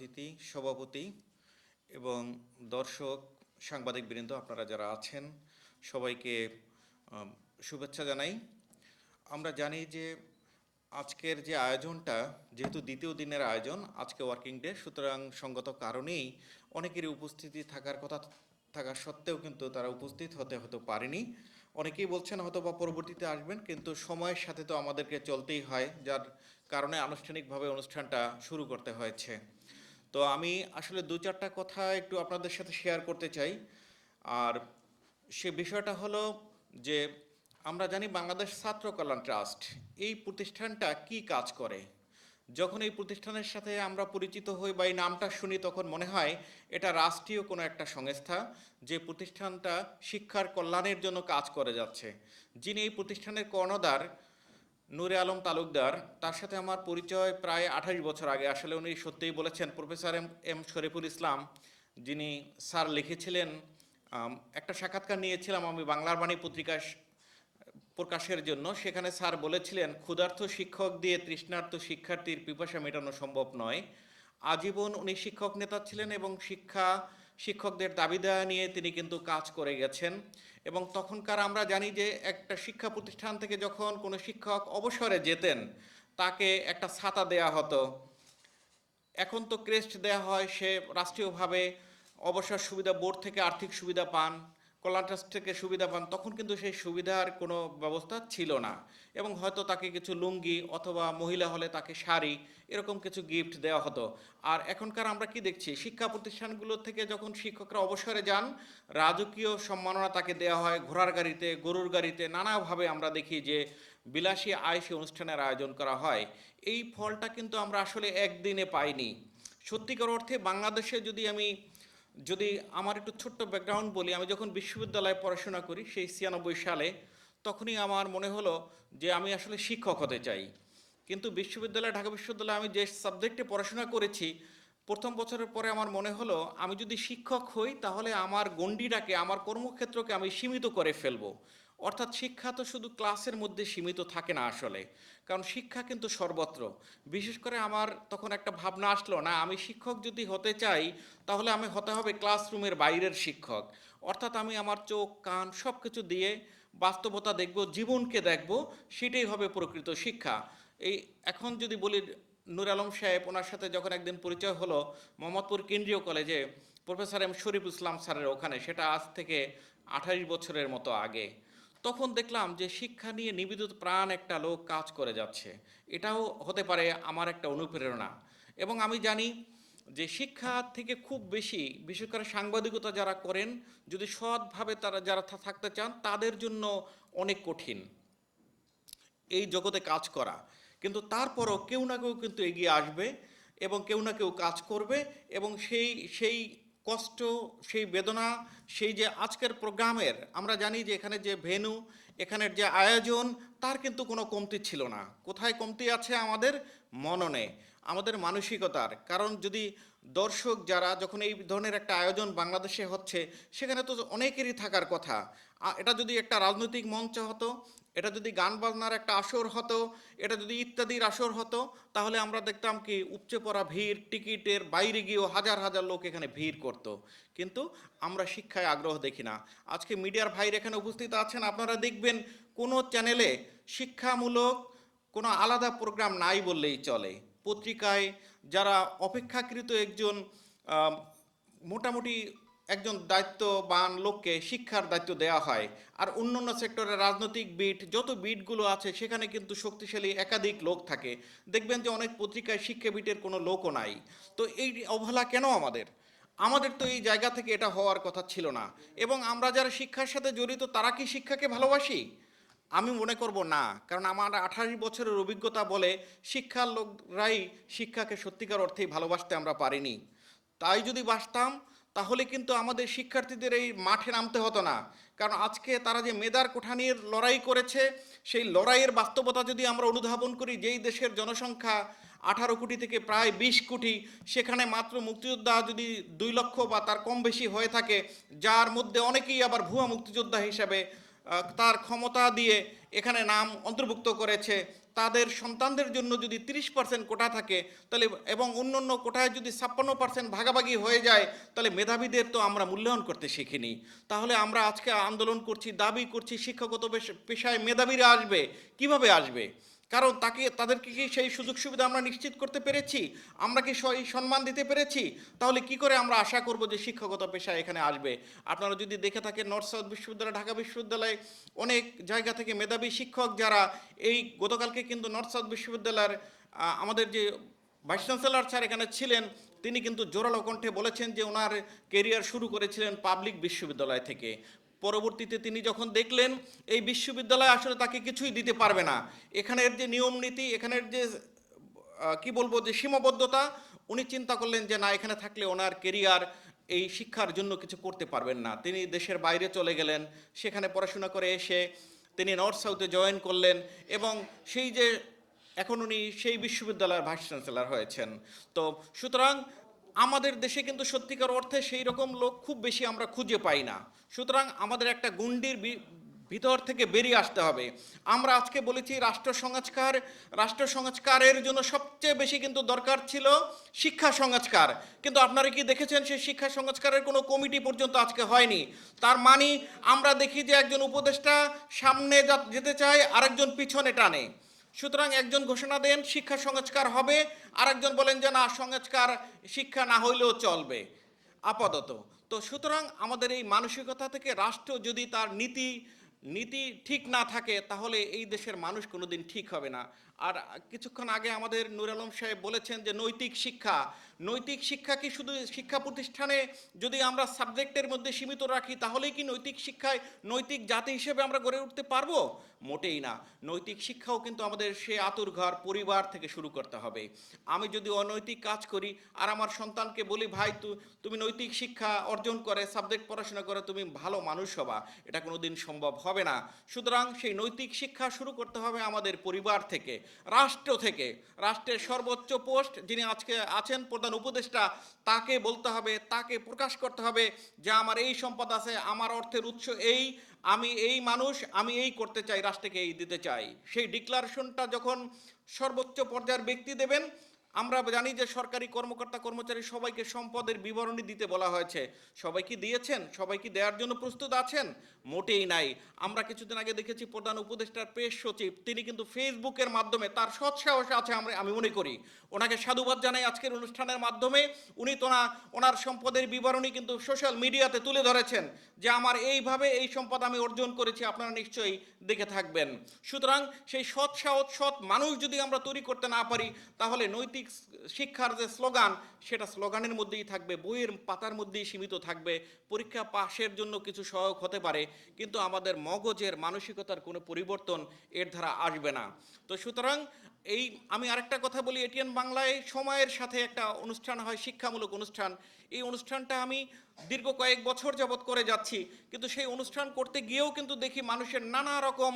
অতিথি, সভাপতি এবং দর্শক সাংবাদিক বৃন্দ আপনারা যারা আছেন, সবাইকে শুভেচ্ছা জানাই। আমরা জানি যে আজকের যে আয়োজনটা, যেহেতু দ্বিতীয় দিনের আয়োজন, আজকে ওয়ার্কিং ডে, সুতরাং সঙ্গত কারণেই অনেকেরই উপস্থিতি থাকার কথা থাকা সত্ত্বেও কিন্তু তারা উপস্থিত হতে হতে পারেনি। অনেকেই বলছেন হয়তো বা পরবর্তীতে আসবেন, কিন্তু সময়ের সাথে তো আমাদেরকে চলতেই হয়, যার কারণে আনুষ্ঠানিকভাবে অনুষ্ঠানটা শুরু করতে হয়েছে। তো আমি আসলে দু চারটা কথা একটু আপনাদের সাথে শেয়ার করতে চাই। আর সে বিষয়টা হলো যে, আমরা জানি বাংলাদেশ ছাত্র কল্যাণ ট্রাস্ট, এই প্রতিষ্ঠানটা কি কাজ করে? যখন এই প্রতিষ্ঠানের সাথে আমরা পরিচিত হই বা এই নামটা শুনি, তখন মনে হয় এটা রাষ্ট্রীয় কোনো একটা সংস্থা যে প্রতিষ্ঠানটা শিক্ষার কল্যাণের জন্য কাজ করে যাচ্ছে। যিনি এই প্রতিষ্ঠানের কর্ণধার নূরে আলম তালুকদার, তার সাথে আমার পরিচয় প্রায় আঠাশ বছর আগে। আসলে উনি সত্যিই বলেছেন, professor M M Shariful Islam, যিনি স্যার লিখেছিলেন একটা সাক্ষাৎকার নিয়েছিলাম আমি বাংলার বাণী পত্রিকা প্রকাশের জন্য। সেখানে স্যার বলেছিলেন ক্ষুধার্থ শিক্ষক দিয়ে তৃষ্ণার্থ শিক্ষার্থীর পিপাসা মেটানো সম্ভব নয়। আজীবন উনি শিক্ষক নেতা ছিলেন এবং শিক্ষা শিক্ষকদের দাবি দেওয়া নিয়ে তিনি কিন্তু কাজ করে গেছেন। এবং তখনকার আমরা জানি যে একটা শিক্ষা প্রতিষ্ঠান থেকে যখন কোনো শিক্ষক অবসরে যেতেন, তাকে একটা ছাতা দেয়া হতো। এখন তো ক্রেস্ট দেয়া হয়, সে রাষ্ট্রীয়ভাবে অবসর সুবিধা বোর্ড থেকে আর্থিক সুবিধা পান। কল্যাণ ট্রাস্ট থেকে সুবিধা পান, তখন কিন্তু সেই সুবিধার কোনো ব্যবস্থা ছিল না। এবং হয়তো তাকে কিছু লুঙ্গি অথবা মহিলা হলে তাকে শাড়ি এরকম কিছু গিফট দেওয়া হতো। আর এখনকার আমরা কি দেখছি, শিক্ষা প্রতিষ্ঠানগুলো থেকে যখন শিক্ষকরা অবসরে যান, রাজকীয় সম্মাননা তাকে দেওয়া হয়, ঘোড়ার গাড়িতে, গরুর গাড়িতে, নানাভাবে আমরা দেখি যে বিলাসী আয়সী অনুষ্ঠানের আয়োজন করা হয়। এই ফলটা কিন্তু আমরা আসলে একদিনে পাইনি। সত্যিকার অর্থে বাংলাদেশে যদি আমি যদি আমার একটু ছোট্ট ব্যাকগ্রাউন্ড বলি, আমি যখন বিশ্ববিদ্যালয়ে পড়াশোনা করি, সেই ছিয়ানব্বই সালে, তখনই আমার মনে হলো যে আমি আসলে শিক্ষক হতে চাই। কিন্তু বিশ্ববিদ্যালয়, ঢাকা বিশ্ববিদ্যালয়ে আমি যে সাবজেক্টে পড়াশোনা করেছি, প্রথম বছরের পরে আমার মনে হলো, আমি যদি শিক্ষক হই, তাহলে আমার গণ্ডিটাকে, আমার কর্মক্ষেত্রকে আমি সীমিত করে ফেলব। অর্থাৎ শিক্ষা তো শুধু ক্লাসের মধ্যে সীমিত থাকে না আসলে। কারণ শিক্ষা কিন্তু সর্বত্র। বিশেষ করে আমার তখন একটা ভাবনা আসলো, না, আমি শিক্ষক যদি হতে চাই, তাহলে আমি হতে হবে ক্লাসরুমের বাইরের শিক্ষক। অর্থাৎ আমি আমার চোখ, কান সব কিছু দিয়ে বাস্তবতা দেখব, জীবনকে দেখব, সেটাই হবে প্রকৃত শিক্ষা। এই এখন যদি বলি, নূর আলম সাহেব, ওনার সাথে যখন একদিন পরিচয় হলো মোহাম্মদপুর কেন্দ্রীয় কলেজে, প্রফেসর এম শরীফ ইসলাম স্যারের ওখানে, সেটা আজ থেকে আঠাশ বছরের মতো আগে। তখন দেখলাম যে শিক্ষা নিয়ে নিবেদিত প্রাণ একটা লোক কাজ করে যাচ্ছে। এটাও হতে পারে আমার একটা অনুপ্রেরণা। এবং আমি জানি যে শিক্ষা থেকে খুব বেশি, বিশেষ করে সাংবাদিকতা যারা করেন, যদি সৎভাবে তারা যারা থাকতে চান, তাদের জন্য অনেক কঠিন এই জগতে কাজ করা। কিন্তু তারপরও কেউ না কেউ কিন্তু এগিয়ে আসবে এবং কেউ না কেউ কাজ করবে এবং সেই সেই কষ্ট, সেই বেদনা, সেই যে আজকের প্রোগ্রামের, আমরা জানি যে এখানে যে ভেনু, এখানের যে আয়োজন, তার কিন্তু কোনো কমতি ছিল না। কোথায় কমতি আছে আমাদের? মননে। আমাদের মানসিকতার। কারণ যদি দর্শক যারা যখন এই ধরনের একটা আয়োজন বাংলাদেশে হচ্ছে, সেখানে তো অনেকেরই থাকার কথা। এটা যদি একটা রাজনৈতিক মঞ্চ হতো এটা যদি গান বাজনার একটা আসর হতো, এটা যদি ইত্যাদির আসর হতো, তাহলে আমরা দেখতাম কি উপচে পড়া ভিড়, টিকিটের বাইরে গিয়েও হাজার হাজার লোক এখানে ভিড় করত। কিন্তু আমরা শিক্ষায় আগ্রহ দেখি না। আজকে মিডিয়ার ভাইর এখানে উপস্থিত আছেন, আপনারা দেখবেন কোনো চ্যানেলে শিক্ষামূলক কোনো আলাদা প্রোগ্রাম নাই বললেই চলে। পত্রিকায় যারা অপেক্ষাকৃত একজন মোটামুটি একজন দায়িত্ববান লোককে শিক্ষার দায়িত্ব দেওয়া হয়। আর অন্যান্য সেক্টরের রাজনৈতিক বিট, যত বিটগুলো আছে, সেখানে কিন্তু শক্তিশালী একাধিক লোক থাকে। দেখবেন যে অনেক পত্রিকায় শিক্ষা বিটের কোনো লোকও নাই। তো এই অবহেলা কেন আমাদের? আমাদের তো এই জায়গা থেকে এটা হওয়ার কথা ছিল না। এবং আমরা যারা শিক্ষার সাথে জড়িত, তারা কি শিক্ষাকে ভালোবাসি? আমি মনে করব না। কারণ আমার আঠাশ বছরের অভিজ্ঞতা বলে শিক্ষার লোকরাই শিক্ষাকে সত্যিকার অর্থেই ভালোবাসতে আমরা পারিনি। তাই যদি বাসতাম তাহলে কিন্তু আমাদের শিক্ষার্থীদের এই মাঠে নামতে হতো না। কারণ আজকে তারা যে মেদার কোঠা নিয়ে লড়াই করেছে, সেই লড়াইয়ের বাস্তবতা যদি আমরা অনুধাবন করি, যেই দেশের জনসংখ্যা আঠারো কোটি থেকে প্রায় বিশ কোটি, সেখানে মাত্র মুক্তিযোদ্ধা যদি দুই লক্ষ বা তার কম বেশি হয়ে থাকে, যার মধ্যে অনেকেই আবার ভুয়া মুক্তিযোদ্ধা হিসাবে তার ক্ষমতা দিয়ে এখানে নাম অন্তর্ভুক্ত করেছে। তাদের সন্তানদের জন্য যদি তিরিশ পার্সেন্ট কোটা থাকে, তাহলে এবং অন্য অন্য কোটায় যদি ছাপ্পান্ন পার্সেন্ট ভাগাভাগি হয়ে যায়, তাহলে মেধাবীদের তো আমরা মূল্যায়ন করতে শিখিনি। তাহলে আমরা আজকে আন্দোলন করছি, দাবি করছি, শিক্ষাগত পেশ- পেশায় মেধাবীরা আসবে, কীভাবে আসবে? কারণ তাকে, তাদেরকে কি সেই সুযোগ সুবিধা আমরা নিশ্চিত করতে পেরেছি? আমরা কি সেই সম্মান দিতে পেরেছি? তাহলে কি করে আমরা আশা করব যে শিক্ষাগত পেশা এখানে আসবে? আপনারা যদি দেখে থাকেন, নর্থ সাউথ বিশ্ববিদ্যালয়, ঢাকা বিশ্ববিদ্যালয়ে অনেক জায়গা থেকে মেধাবী শিক্ষক যারা এই গতকালকে কিন্তু নর্থ সাউথ বিশ্ববিদ্যালয়ের আমাদের যে ভাইস চ্যান্সেলর স্যার এখানে ছিলেন, তিনি কিন্তু জোরালো কণ্ঠে বলেছেন যে ওনার কেরিয়ার শুরু করেছিলেন পাবলিক বিশ্ববিদ্যালয় থেকে। পরবর্তীতে তিনি যখন দেখলেন এই বিশ্ববিদ্যালয় আসলে তাকে কিছুই দিতে পারবে না, এখানের যে নিয়ম নীতি, এখানের যে কি বলব, যে সীমাবদ্ধতা, উনি চিন্তা করলেন যে না, এখানে থাকলে ওনার কেরিয়ার এই শিক্ষার জন্য কিছু করতে পারবেন না। তিনি দেশের বাইরে চলে গেলেন, সেখানে পড়াশোনা করে এসে তিনি নর্থ সাউথে জয়েন করলেন এবং সেই যে, এখন উনি সেই বিশ্ববিদ্যালয়ের ভাইস চ্যান্সেলর হয়েছেন। তো সুতরাং আমাদের দেশে কিন্তু সত্যিকার অর্থে সেই রকম লোক খুব বেশি আমরা খুঁজে পাই না। সুতরাং আমাদের একটা গুন্ডির ভিতর থেকে বেরিয়ে আসতে হবে। আমরা আজকে বলেছি রাষ্ট্র সংস্কার, রাষ্ট্র সংস্কারের জন্য সবচেয়ে বেশি কিন্তু দরকার ছিল শিক্ষা সংস্কার। কিন্তু আপনারা কি দেখেছেন সেই শিক্ষা সংস্কারের কোনো কমিটি পর্যন্ত আজকে হয়নি? তার মানে আমরা দেখি যে একজন উপদেষ্টা সামনে যেতে চায়, আরেকজন পিছনে টানে। সুতরাং একজন ঘোষণা দেন, শিক্ষা সংস্কার হবে। আরেকজন বলেন যে, না, সংস্কার শিক্ষা না হইলেও চলবে। আপাতত। তো সুতরাং আমাদের এই মানসিকতা থেকে রাষ্ট্র যদি তার নীতি নীতি ঠিক না থাকে, তাহলে এই দেশের মানুষ কোনোদিন ঠিক হবে না। আর কিছুক্ষণ আগে আমাদের নুর আলম সাহেব বলেছেন যে, নৈতিক শিক্ষা। নৈতিক শিক্ষা কি শুধু শিক্ষা প্রতিষ্ঠানে যদি আমরা সাবজেক্টের মধ্যে সীমিত রাখি, তাহলেই কি নৈতিক শিক্ষায় নৈতিক জাতি হিসেবে আমরা গড়ে উঠতে পারব? মোটেই না। নৈতিক শিক্ষাও কিন্তু আমাদের সে আতুর ঘর পরিবার থেকে শুরু করতে হবে। আমি যদি অনৈতিক কাজ করি আর আমার সন্তানকে বলি, ভাই তুমি নৈতিক শিক্ষা অর্জন করে, সাবজেক্ট পড়াশোনা করে তুমি ভালো মানুষ হবা। এটা কোনোদিন সম্ভব হবে না। সুতরাং সেই নৈতিক শিক্ষা শুরু করতে হবে আমাদের পরিবার থেকে, রাষ্ট্র থেকে। রাষ্ট্রের সর্বোচ্চ পোস্ট যিনি আজকে আছেন, প্রধান উপদেষ্টা, তাকে বলতে হবে, তাকে প্রকাশ করতে হবে যে, আমার এই সম্পদ আছে, আমার অর্থের উৎস এই আমি এই মানুষ, আমি এই করতে চাই, রাষ্ট্রকে এই দিতে চাই। সেই ডিক্লারেশনটা যখন সর্বোচ্চ পর্যায়ের ব্যক্তি দেবেন আমরা জানি যে সরকারি কর্মকর্তা কর্মচারী সবাইকে সম্পদের বিবরণী দিতে বলা হয়েছে। সবাই কি দিয়েছেন? সবাই কি দেওয়ার জন্য প্রস্তুত আছেন? মোটেই নাই। আমরা কিছুদিন আগে দেখেছি প্রধান উপদেষ্টার প্রেস সচিব, তিনি কিন্তু ফেসবুকের মাধ্যমে তার সৎসাহস আছে আমরা, আমি মনে করি। ওনাকে সাধুবাদ জানাই আজকের অনুষ্ঠানের মাধ্যমে। উনি তো ওনার সম্পদের বিবরণী কিন্তু সোশ্যাল মিডিয়াতে তুলে ধরেছেন যে আমার এইভাবে এই সম্পদ আমি অর্জন করেছি, আপনারা নিশ্চয়ই দেখে থাকবেন। সুতরাং সেই সৎ সাহস, সৎ মানুষ যদি আমরা তৈরি করতে না পারি, তাহলে নৈতিক শিক্ষার যে স্লোগান, সেটা স্লোগানের মধ্যেই থাকবে, বইয়ের পাতার মধ্যেই সীমিত থাকবে। পরীক্ষা পাশের জন্য কিছু সহায়ক হতে পারে, কিন্তু আমাদের মগজের মানসিকতার কোনো পরিবর্তন এর দ্বারা আসবে না। তো সুতরাং এই, আমি আরেকটা কথা বলি, এটিএন বাংলায় সময়ের সাথে একটা অনুষ্ঠান হয়, শিক্ষামূলক অনুষ্ঠান। এই অনুষ্ঠানটা আমি দীর্ঘ কয়েক বছর যাবৎ করে যাচ্ছি, কিন্তু সেই অনুষ্ঠান করতে গিয়েও কিন্তু দেখি মানুষের নানা রকম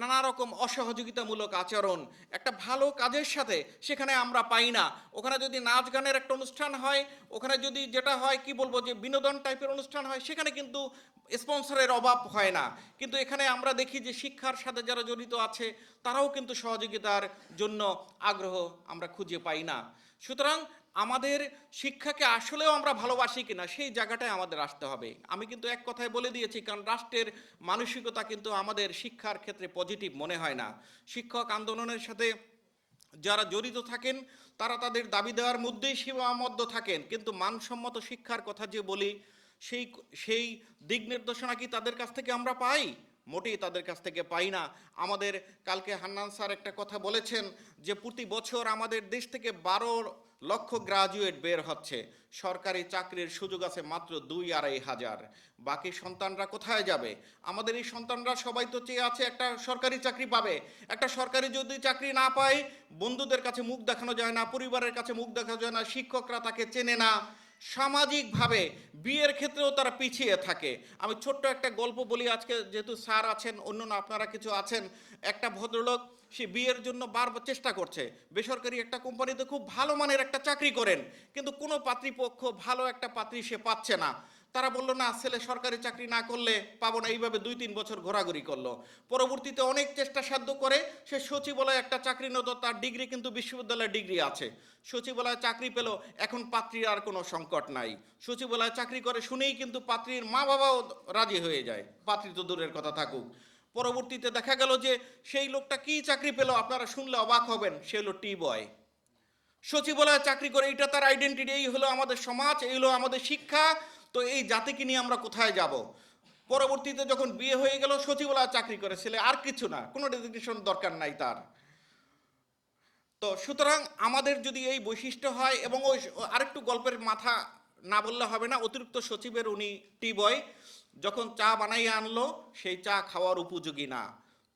নানা রকম অসহযোগিতামূলক আচরণ, একটা ভালো কাজের সাথে সেখানে আমরা পাই না। ওখানে যদি নাচ গানের একটা অনুষ্ঠান হয়, ওখানে যদি যেটা হয়, কি বলব যে বিনোদন টাইপের অনুষ্ঠান হয়, সেখানে কিন্তু স্পন্সরের অভাব হয় না। কিন্তু এখানে আমরা দেখি যে শিক্ষার সাথে যারা জড়িত আছে, তারাও কিন্তু সহযোগিতার জন্য আগ্রহ আমরা খুঁজে পাই না। সুতরাং আমাদের শিক্ষাকে আসলেও আমরা ভালোবাসি কিনা, সেই জায়গাটায় আমাদের আসতে হবে। আমি কিন্তু এক কথায় বলে দিয়েছি, কারণ রাষ্ট্রের মানসিকতা কিন্তু আমাদের শিক্ষার ক্ষেত্রে পজিটিভ মনে হয় না। শিক্ষক আন্দোলনের সাথে যারা জড়িত থাকেন, তারা তাদের দাবি দেওয়ার মধ্যেই সীমাবদ্ধ থাকেন। কিন্তু মানসম্মত শিক্ষার কথা যে বলি, সেই সেই দিক নির্দেশনা কি তাদের কাছ থেকে আমরা পাই? মোটেই তাদের কাছ থেকে পাই না। আমাদের কালকে হান্নান স্যার একটা কথা বলেছেন যে প্রতি বছর আমাদের দেশ থেকে বারো লক্ষ গ্রাজুয়েট বের হচ্ছে। সরকারি চাকরির সুযোগ আছে মাত্র দুই আড়াই হাজার। বাকি সন্তানরা কোথায় যাবে? আমাদের এই সন্তানরা সবাই তো চেয়ে আছে একটা সরকারি চাকরি পাবে। একটা সরকারি যদি চাকরি না পায়, বন্ধুদের কাছে মুখ দেখানো যায় না, পরিবারের কাছে মুখ দেখানো যায় না, শিক্ষকরা তাকে চেনে না। সামাজিকভাবে বিয়ের ক্ষেত্রেও তারা পিছিয়ে থাকে। আমি ছোট্ট একটা গল্প বলি আজকে, যেহেতু স্যার আছেন, অন্য আপনারা কিছু আছেন। একটা ভদ্রলোক, সে বিয়ের জন্য বারবার চেষ্টা করছে। বেসরকারি একটা কোম্পানিতে খুব ভালো মানের একটা চাকরি করেন, কিন্তু কোনো পাত্রীপক্ষ ভালো একটা পাত্রী সে পাচ্ছে না। তারা বলল, না, ছেলে সরকারি চাকরি না করলে পাবো না। এইভাবে দুই তিন বছর ঘোরাঘুরি করল। পরবর্তীতে অনেক চেষ্টা সাধ্য করে সে সচিবালয়ে একটা চাকরি নত তার ডিগ্রি কিন্তু বিশ্ববিদ্যালয়ের ডিগ্রি আছে। সচিবালয়ে চাকরি পেল, এখন পাত্রীর আর কোনো সংকট নাই। সচিবালয়ে চাকরি করে শুনেই কিন্তু পাত্রীর মা বাবাও রাজি হয়ে যায়। পাত্রী তো দূরের কথা থাকুক। পরবর্তীতে দেখা গেল যে সেই লোকটা কি চাকরি পেল, আপনারা শুনলে অবাক হবেন, সে হলো টি বয় সচিবালয়ে চাকরি করে এটা তার আইডেন্টিটি এই হলো আমাদের সমাজ, এই হলো আমাদের শিক্ষা। তো এই জাতিকে নিয়ে আমরা কোথায় যাব? পরবর্তীতে যখন বিয়ে হয়ে গেল, সচিবালয়ে চাকরি করে ছেলে, আর কিছু না, কোনো ডেজিগনেশন দরকার নাই তার। তো সুতরাং আমাদের যদি এই বৈশিষ্ট্য হয় এবং ওই আরেকটু গল্পের মাথা না বললে হবে না, অতিরিক্ত সচিবের উনি টি বয় যখন চা বানাইয়ে আনলো, সেই চা খাওয়ার উপযোগী না।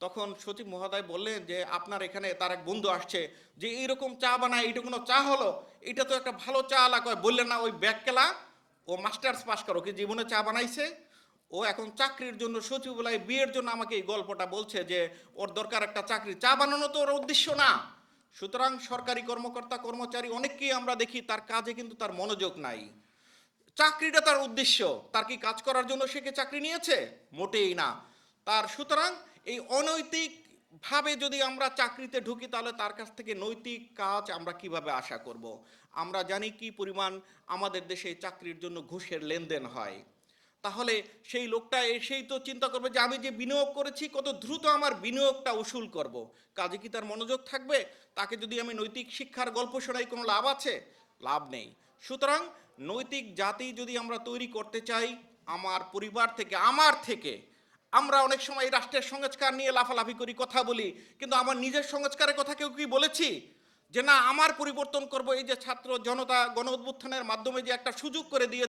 তখন সচিব মহোদয় বললেন যে, আপনার এখানে তার এক বন্ধু আসছে যে, এইরকম চা বানায় এটা কোনো চা হলো? এটা তো একটা ভালো চা এলাকা বললেন, না, ওই ব্যাগকেলা ও মাস্টার্স পাস করো কি জীবনে চা বানাইছে, ও এখন চাকরির জন্য সচিবালয় বিয়ের জন্য আমাকে এই গল্পটা বলছে যে, ওর দরকার একটা চাকরি, চা বানানো তো ওর উদ্দেশ্য না। সুতরাং সরকারি কর্মকর্তা, কর্মচারী অনেককেই আমরা দেখি, তার কাজে কিন্তু তার মনোযোগ নাই। চাকরিটা তার উদ্দেশ্য, তার কি কাজ করার জন্য সে কি চাকরি নিয়েছে? মোটেই না। তার সুতরাং এই অনৈতিক ভাবে যদি আমরা চাকরিতে ঢুকি, তাহলে তার কাছ থেকে নৈতিক কাজ আমরা কীভাবে আশা করব? আমরা জানি কি পরিমাণ আমাদের দেশে চাকরির জন্য ঘুষের লেনদেন হয়। তাহলে সেই লোকটা এসেই তো চিন্তা করবে যে আমি যে বিনিয়োগ করেছি, কত দ্রুত আমার বিনিয়োগটা উসুল করব। কাজে কি তার মনোযোগ থাকবে? তাকে যদি আমি নৈতিক শিক্ষার গল্প শোনাই, কোনো লাভ আছে? লাভ নেই। সুতরাং নৈতিক জাতি যদি আমরা তৈরি করতে চাই, আমার পরিবার থেকে, আমার থেকে আমরা অনেক সময় এই রাষ্ট্রের সংস্কার নিয়ে লাফালাফি করি, কথা বলি, কিন্তু আমার নিজের সংস্কারের কথা কেউ কি বলেছি? যে না, আমার পরিবর্তন করব, এই যে ছাত্র জনতা গণ উত্থানের মাধ্যমে যে একটা সুযোগ করে দিয়ে